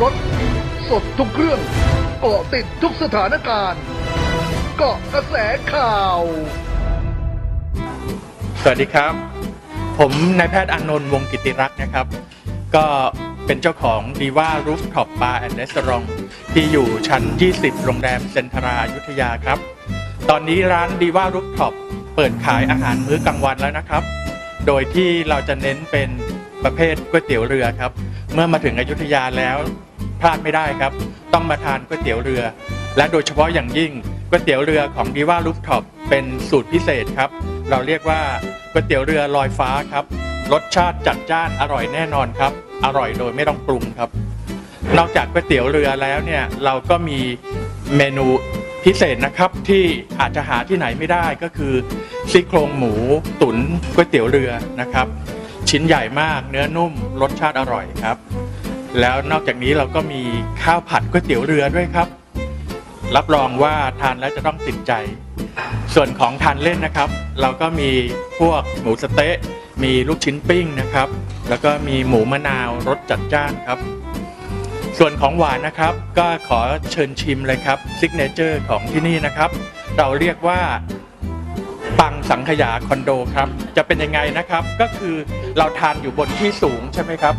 รส สดทุกเครื่องเกาะติดทุกสถานการณ์เกาะกระแสข่าว สวัสดีครับ ผมนายแพทย์อานนท์วงกิติรักษ์นะครับ ก็เป็นเจ้าของดีว่ารูฟท็อปบาร์แอนด์รีสอร์ทที่อยู่ชั้น 20 โรงแรมเซนทราอยุธยาครับ ตอนนี้ร้านดีว่ารูฟท็อปเปิดขายอาหารมื้อกลางวันแล้วนะครับ โดยที่เราจะเน้นเป็นประเภทก๋วยเตี๋ยวเรือครับ เมื่อมาถึงอยุธยาแล้ว พลาดไม่ได้ครับ ต้องมาทานก๋วยเตี๋ยวเรือ และโดยเฉพาะอย่างยิ่งก๋วยเตี๋ยวเรือของดีว่ารูฟท็อปเป็นสูตรพิเศษครับ เราเรียกว่าก๋วยเตี๋ยวเรือลอยฟ้าครับ รสชาติจัดจ้านอร่อยแน่นอนครับ อร่อยโดยไม่ต้องปรุงครับ นอกจากก๋วยเตี๋ยวเรือแล้วเนี่ยเราก็มีเมนูพิเศษนะครับที่อาจจะหาที่ไหนไม่ได้ก็คือซี่โครงหมูตุ๋นก๋วยเตี๋ยวเรือนะครับ ชิ้นใหญ่มากเนื้อนุ่มรสชาติอร่อยครับ แล้วนอกจากนี้เราก็มีข้าวผัดก๋วยเตี๋ยวเรือด้วยครับ รับรองว่าทานแล้วจะต้องติดใจ ส่วนของทานเล่นนะครับ เราก็มีพวกหมูสเต๊ะ มีลูกชิ้นปิ้งนะครับ แล้วก็มีหมูมะนาวรสจัดจ้านครับ ส่วนของหวานนะครับก็ขอเชิญชิมเลยครับซิกเนเจอร์ของที่นี่นะครับ เราเรียกว่าปังสังขยาคอนโดครับ จะเป็นยังไงนะครับ ก็คือเราทานอยู่บนที่สูงใช่ไหมครับ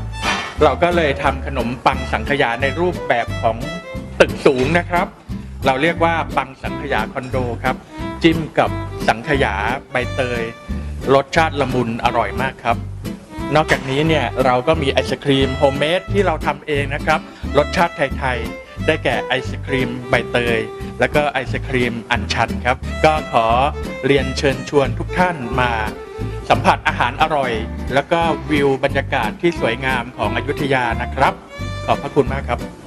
เราก็เลยทำขนมปังสังขยาในรูปแบบของตึกสูงนะครับ เราเรียกว่าปังสังขยาคอนโดครับ จิ้มกับสังขยาใบเตย รสชาติละมุนอร่อยมากครับ นอกจากนี้เนี่ยเราก็มีไอศครีมโฮมเมดที่เราทำเองนะครับ รสชาติไทยๆ ได้แก่ไอศครีมใบเตย แล้วก็ไอศครีมอัญชันครับ ก็ขอเรียนเชิญชวนทุกท่านมา สัมผัสอาหารอร่อย แล้วก็วิวบรรยากาศที่สวยงามของอยุธยานะครับ ขอบพระคุณมากครับ